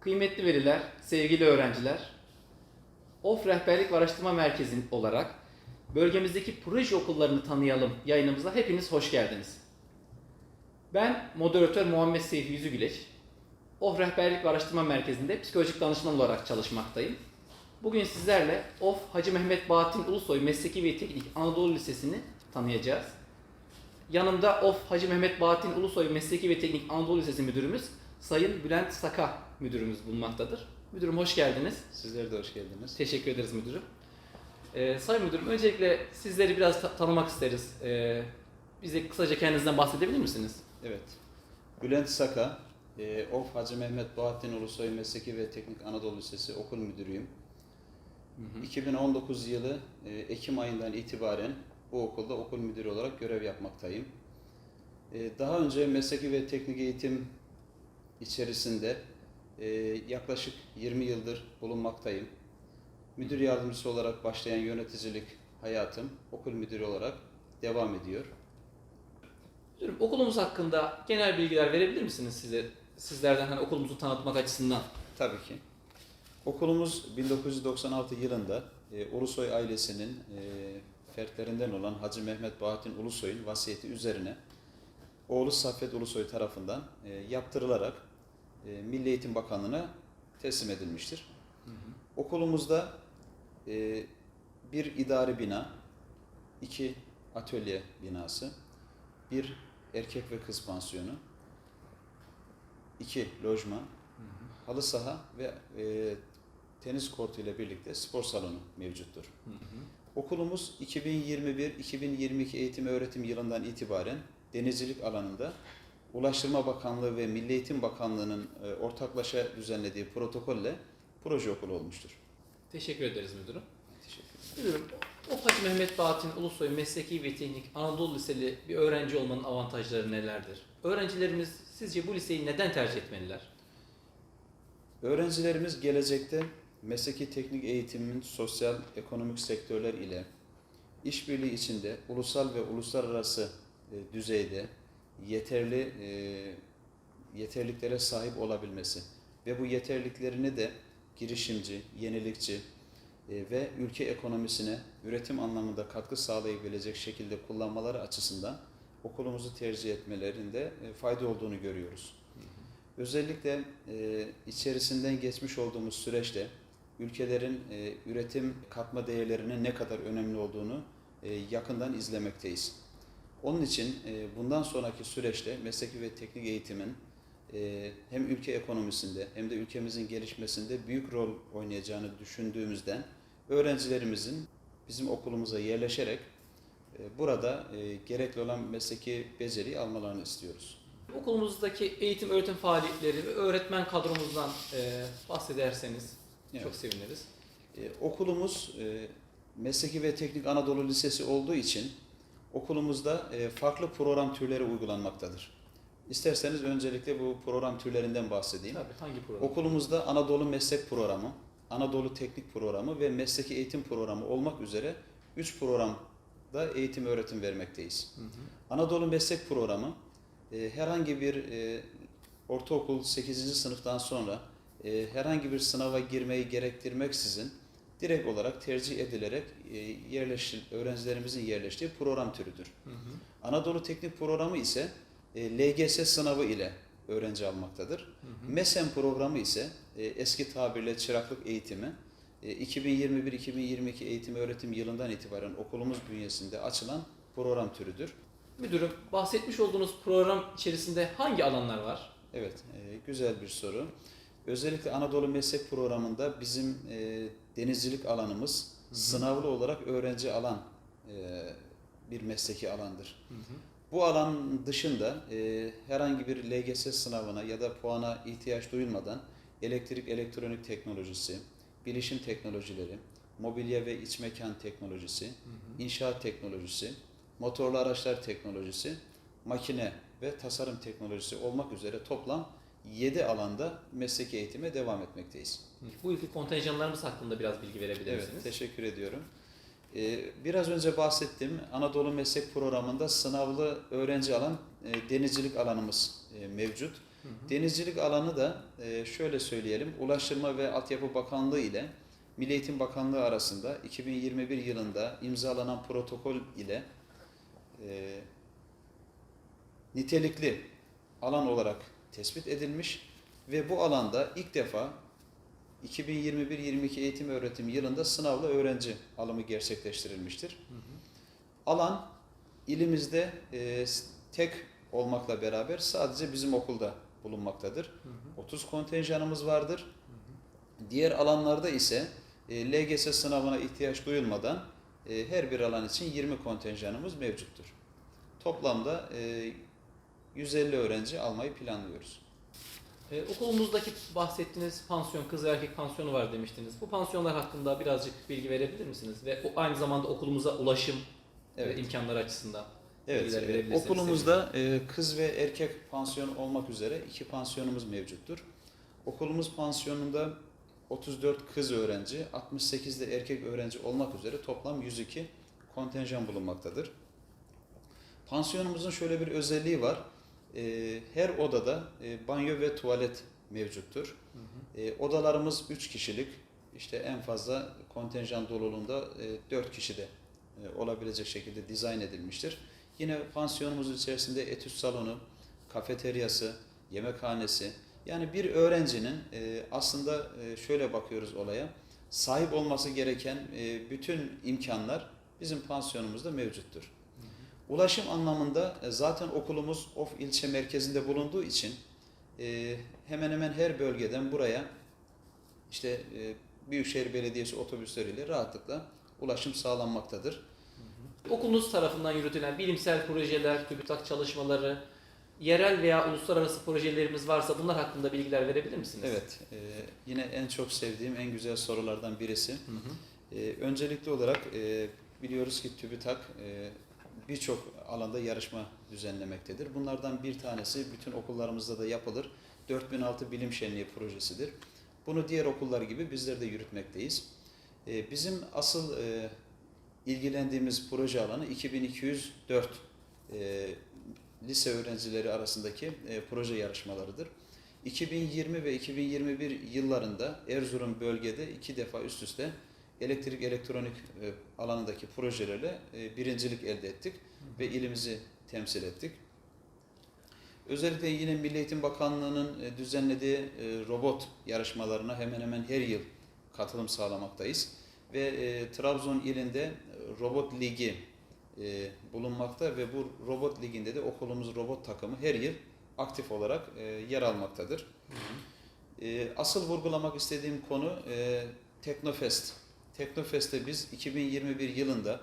Kıymetli veliler, sevgili öğrenciler, OF Rehberlik ve Araştırma Merkezi olarak bölgemizdeki proje okullarını tanıyalım yayınımıza hepiniz hoş geldiniz. Ben moderatör Muhammed Seyfi Yüzügüleç. OF Rehberlik ve Araştırma Merkezi'nde psikolojik danışman olarak çalışmaktayım. Bugün sizlerle OF Hacı Mehmet Bahattin Ulusoy Mesleki ve Teknik Anadolu Lisesi'ni tanıyacağız. Yanımda OF Hacı Mehmet Bahattin Ulusoy Mesleki ve Teknik Anadolu Lisesi Müdürümüz Sayın Bülent Saka Müdürümüz bulunmaktadır. Müdürüm hoş geldiniz. Sizler de hoş geldiniz. Teşekkür ederiz müdürüm. Ee, Sayın Müdürüm öncelikle sizleri biraz ta- tanımak isteriz. Ee, bize kısaca kendinizden bahsedebilir misiniz? Evet. Bülent Saka, e, OF Hacı Mehmet Bahattin Ulusoy Mesleki ve Teknik Anadolu Lisesi okul müdürüyüm. 2019 yılı e, Ekim ayından itibaren bu okulda okul müdürü olarak görev yapmaktayım. E, Daha önce mesleki ve teknik eğitim içerisinde e, yaklaşık 20 yıldır bulunmaktayım. Müdür yardımcısı olarak başlayan yöneticilik hayatım okul müdürü olarak devam ediyor. Müdürüm okulumuz hakkında genel bilgiler verebilir misiniz size? Sizlerden hani okulumuzu tanıtmak açısından. Tabii ki. Okulumuz 1996 yılında e, Ulusoy ailesinin e, fertlerinden olan Hacı Mehmet Bahattin Ulusoy'un vasiyeti üzerine oğlu Saffet Ulusoy tarafından e, yaptırılarak e, Milli Eğitim Bakanlığı'na teslim edilmiştir. Okulumuzda e, bir idari bina, iki atölye binası, bir erkek ve kız pansiyonu, iki lojman, halı saha ve e, tenis kortu ile birlikte spor salonu mevcuttur. Okulumuz 2021-2022 eğitim öğretim yılından itibaren denizcilik alanında Ulaştırma Bakanlığı ve Milli Eğitim Bakanlığı'nın e, ortaklaşa düzenlediği protokolle proje okulu olmuştur. Teşekkür ederiz müdürüm. Teşekkür ederim. Müdürüm, o Hacı Mehmet Bahattin Ulusoy Mesleki ve Teknik Anadolu Liseli bir öğrenci olmanın avantajları nelerdir? Öğrencilerimiz sizce bu liseyi neden tercih etmeliler? Öğrencilerimiz gelecekte mesleki teknik eğitimin sosyal ekonomik sektörler ile işbirliği içinde ulusal ve uluslararası e, düzeyde yeterli e, yeterliklere sahip olabilmesi ve bu yeterliklerini de girişimci, yenilikçi e, ve ülke ekonomisine üretim anlamında katkı sağlayabilecek şekilde kullanmaları açısından okulumuzu tercih etmelerinde e, fayda olduğunu görüyoruz. Özellikle e, içerisinden geçmiş olduğumuz süreçte ülkelerin e, üretim katma değerlerinin ne kadar önemli olduğunu e, yakından izlemekteyiz. Onun için e, bundan sonraki süreçte mesleki ve teknik eğitimin e, hem ülke ekonomisinde hem de ülkemizin gelişmesinde büyük rol oynayacağını düşündüğümüzden öğrencilerimizin bizim okulumuza yerleşerek e, burada e, gerekli olan mesleki beceriyi almalarını istiyoruz. Okulumuzdaki eğitim öğretim faaliyetleri ve öğretmen kadromuzdan e, bahsederseniz Evet. çok seviniriz. E, okulumuz e, Mesleki ve Teknik Anadolu Lisesi olduğu için okulumuzda e, farklı program türleri uygulanmaktadır. İsterseniz öncelikle bu program türlerinden bahsedeyim. Tabii hangi program? Okulumuzda Anadolu Meslek Programı, Anadolu Teknik Programı ve Mesleki Eğitim Programı olmak üzere 3 programda eğitim öğretim vermekteyiz. Hı hı. Anadolu Meslek Programı e, herhangi bir e, ortaokul 8. sınıftan sonra e, herhangi bir sınava girmeyi gerektirmeksizin direkt olarak tercih edilerek e, yerleştir, öğrencilerimizin yerleştiği program türüdür. Hı hı. Anadolu Teknik Programı ise e, LGS sınavı ile öğrenci almaktadır. Hı hı. MESEN programı ise e, eski tabirle çıraklık eğitimi e, 2021-2022 eğitim öğretim yılından itibaren okulumuz bünyesinde açılan program türüdür. Müdürüm bahsetmiş olduğunuz program içerisinde hangi alanlar var? Evet, e, güzel bir soru. Özellikle Anadolu Meslek Programı'nda bizim e, denizcilik alanımız Hı hı. sınavlı olarak öğrenci alan e, bir mesleki alandır. Hı hı. Bu alan dışında e, herhangi bir LGS sınavına ya da puana ihtiyaç duyulmadan elektrik elektronik teknolojisi, bilişim teknolojileri, mobilya ve iç mekan teknolojisi, Hı hı. inşaat teknolojisi, motorlu araçlar teknolojisi, makine ve tasarım teknolojisi olmak üzere toplam 7 alanda mesleki eğitime devam etmekteyiz. Bu yılki kontenjanlarımız hakkında biraz bilgi verebilir Evet, misiniz? teşekkür ediyorum. Ee, Biraz önce bahsettiğim Anadolu Meslek Programı'nda sınavlı öğrenci alan e, denizcilik alanımız e, mevcut. Denizcilik alanı da e, şöyle söyleyelim, Ulaştırma ve Altyapı Bakanlığı ile Milli Eğitim Bakanlığı arasında 2021 yılında imzalanan protokol ile e, nitelikli alan olarak tespit edilmiş ve bu alanda ilk defa 2021-22 eğitim öğretim yılında sınavlı öğrenci alımı gerçekleştirilmiştir. Alan ilimizde e, tek olmakla beraber sadece bizim okulda bulunmaktadır. 30 kontenjanımız vardır. Diğer alanlarda ise e, LGS sınavına ihtiyaç duyulmadan e, her bir alan için 20 kontenjanımız mevcuttur. Toplamda e, 150 öğrenci almayı planlıyoruz. Ee, okulumuzdaki bahsettiğiniz pansiyon, kız erkek pansiyonu var demiştiniz. Bu pansiyonlar hakkında birazcık bilgi verebilir misiniz? Ve o aynı zamanda okulumuza ulaşım Evet. ve imkanları açısından. Evet, bilgiler e, okulumuzda e, kız ve erkek pansiyon olmak üzere iki pansiyonumuz mevcuttur. Okulumuz pansiyonunda 34 kız öğrenci, 68 de erkek öğrenci olmak üzere toplam 102 kontenjan bulunmaktadır. Pansiyonumuzun şöyle bir özelliği var. E, Her odada e, banyo ve tuvalet mevcuttur. E, Odalarımız 3 kişilik, işte en fazla kontenjan doluluğunda 4 kişi de e, olabilecek şekilde dizayn edilmiştir. Yine pansiyonumuz içerisinde etüt salonu, kafeteryası, yemekhanesi. Yani bir öğrencinin e, aslında e, şöyle bakıyoruz olaya, sahip olması gereken e, bütün imkanlar bizim pansiyonumuzda mevcuttur. Ulaşım anlamında e, zaten okulumuz Of ilçe merkezinde bulunduğu için e, hemen hemen her bölgeden buraya işte e, Büyükşehir Belediyesi otobüsleriyle rahatlıkla ulaşım sağlanmaktadır. Okulunuz tarafından yürütülen bilimsel projeler, TÜBİTAK çalışmaları, yerel veya uluslararası projelerimiz varsa bunlar hakkında bilgiler verebilir misiniz? Evet, e, yine en çok sevdiğim, en güzel sorulardan birisi. Hı hı. E, öncelikli olarak e, biliyoruz ki TÜBİTAK e, birçok alanda yarışma düzenlemektedir. Bunlardan bir tanesi bütün okullarımızda da yapılır. 4006 Bilim Şenliği projesidir. Bunu diğer okullar gibi bizler de yürütmekteyiz. E, bizim asıl e, ilgilendiğimiz proje alanı 2204 e, lise öğrencileri arasındaki e, proje yarışmalarıdır. 2020 ve 2021 yıllarında Erzurum bölgede iki defa üst üste elektrik elektronik e, alanındaki projelerle e, birincilik elde ettik ve ilimizi temsil ettik. Özellikle yine Milli Eğitim Bakanlığı'nın e, düzenlediği e, robot yarışmalarına hemen hemen her yıl katılım sağlamaktayız. Ve e, Trabzon ilinde robot ligi e, bulunmakta ve bu robot liginde de okulumuz robot takımı her yıl aktif olarak e, yer almaktadır. E, asıl vurgulamak istediğim konu e, Teknofest. Teknofest'te biz 2021 yılında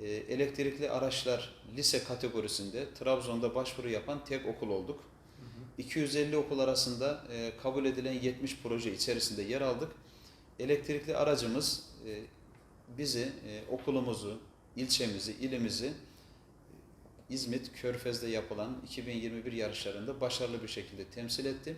e, elektrikli araçlar lise kategorisinde Trabzon'da başvuru yapan tek okul olduk. 250 okul arasında e, kabul edilen 70 proje içerisinde yer aldık. Elektrikli aracımız e, bizi, e, okulumuzu, ilçemizi, ilimizi İzmit Körfez'de yapılan 2021 yarışlarında başarılı bir şekilde temsil etti.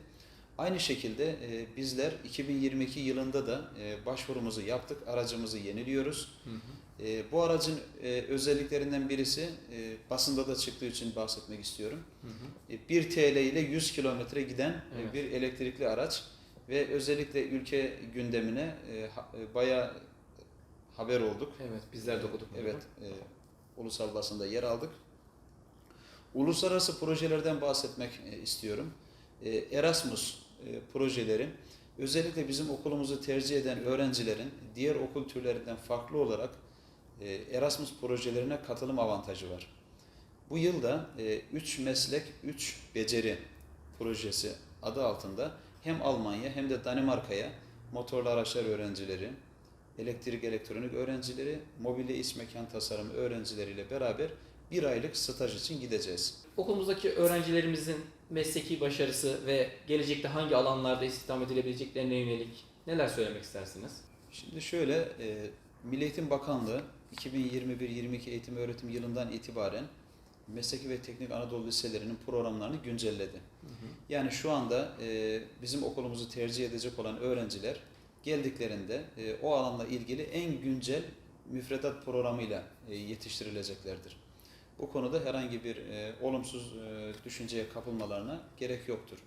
Aynı şekilde e, bizler 2022 yılında da e, başvurumuzu yaptık, aracımızı yeniliyoruz. Hı hı. E, bu aracın e, özelliklerinden birisi e, basında da çıktığı için bahsetmek istiyorum. Hı hı. E, 1 TL ile 100 kilometre giden e, Evet. bir elektrikli araç ve özellikle ülke gündemine e, ha- e, bayağı haber olduk. Evet, bizler de okuduk. bunu. Evet, e, ulusal basında yer aldık. Uluslararası projelerden bahsetmek e, istiyorum. E, Erasmus e, projeleri özellikle bizim okulumuzu tercih eden öğrencilerin diğer okul türlerinden farklı olarak e, Erasmus projelerine katılım avantajı var. Bu yılda 3 meslek 3 beceri projesi adı altında hem Almanya hem de Danimarka'ya motorlu araçlar öğrencileri, elektrik elektronik öğrencileri, mobilya iç mekan tasarımı öğrencileriyle beraber bir aylık staj için gideceğiz. Okulumuzdaki öğrencilerimizin mesleki başarısı ve gelecekte hangi alanlarda istihdam edilebileceklerine yönelik neler söylemek istersiniz? Şimdi şöyle, e, Milli Eğitim Bakanlığı 2021-22 eğitim öğretim yılından itibaren Mesleki ve Teknik Anadolu Liselerinin programlarını güncelledi. Yani şu anda e, bizim okulumuzu tercih edecek olan öğrenciler geldiklerinde e, o alanla ilgili en güncel müfredat programıyla e, yetiştirileceklerdir. Bu konuda herhangi bir e, olumsuz e, düşünceye kapılmalarına gerek yoktur.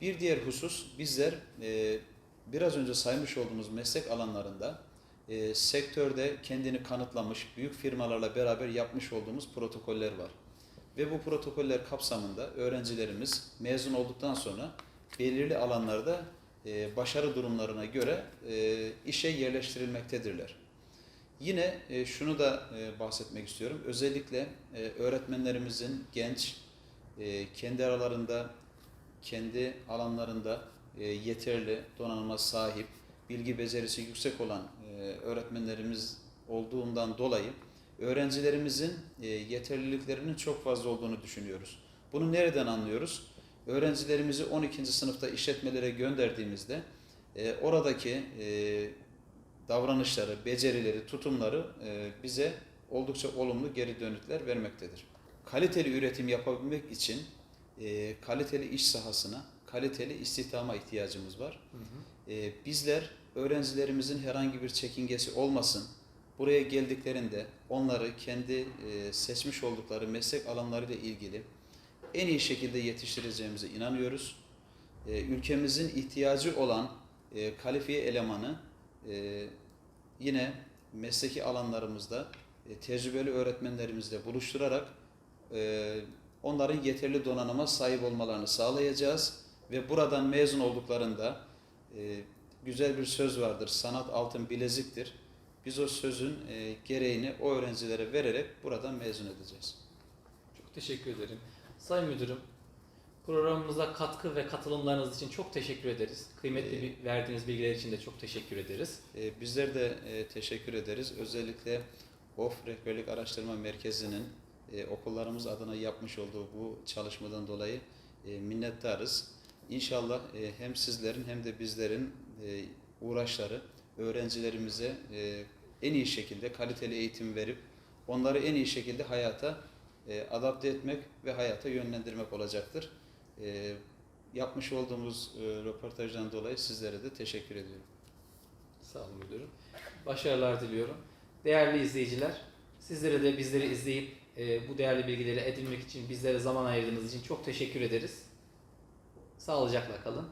Bir diğer husus bizler e, biraz önce saymış olduğumuz meslek alanlarında e, sektörde kendini kanıtlamış büyük firmalarla beraber yapmış olduğumuz protokoller var. Ve bu protokoller kapsamında öğrencilerimiz mezun olduktan sonra belirli alanlarda e, başarı durumlarına göre e, işe yerleştirilmektedirler. Yine e, şunu da e, bahsetmek istiyorum. Özellikle e, öğretmenlerimizin genç, kendi aralarında, kendi alanlarında yeterli donanıma sahip, bilgi becerisi yüksek olan öğretmenlerimiz olduğundan dolayı öğrencilerimizin yeterliliklerinin çok fazla olduğunu düşünüyoruz. Bunu nereden anlıyoruz? Öğrencilerimizi 12. sınıfta işletmelere gönderdiğimizde oradaki davranışları, becerileri, tutumları e, bize oldukça olumlu geri dönütler vermektedir. Kaliteli üretim yapabilmek için e, kaliteli iş sahasına, kaliteli istihdama ihtiyacımız var. E, bizler öğrencilerimizin herhangi bir çekingesi olmasın, buraya geldiklerinde onları kendi seçmiş oldukları meslek alanlarıyla ilgili en iyi şekilde yetiştireceğimize inanıyoruz. Ülkemizin ihtiyacı olan kalifiye elemanı e, yine mesleki alanlarımızda e, tecrübeli öğretmenlerimizle buluşturarak e, onların yeterli donanıma sahip olmalarını sağlayacağız ve buradan mezun olduklarında e, güzel bir söz vardır. Sanat altın bileziktir. Biz o sözün gereğini o öğrencilere vererek buradan mezun edeceğiz. Çok teşekkür ederim. Sayın Müdürüm, programımıza katkı ve katılımlarınız için çok teşekkür ederiz. Kıymetli Ee, bir verdiğiniz bilgiler için de çok teşekkür ederiz. E, bizler de e, teşekkür ederiz. Özellikle OF Rehberlik Araştırma Merkezi'nin e, okullarımız adına yapmış olduğu bu çalışmadan dolayı e, minnettarız. İnşallah e, hem sizlerin hem de bizlerin e, uğraşları öğrencilerimize e, en iyi şekilde kaliteli eğitim verip onları en iyi şekilde hayata e, adapte etmek ve hayata yönlendirmek olacaktır. E, yapmış olduğumuz e, röportajdan dolayı sizlere de teşekkür ediyorum. Sağ olun müdürüm. Başarılar diliyorum. Değerli izleyiciler, sizlere de bizleri izleyip e, bu değerli bilgileri edinmek için bizlere zaman ayırdığınız için çok teşekkür ederiz. Sağlıcakla kalın.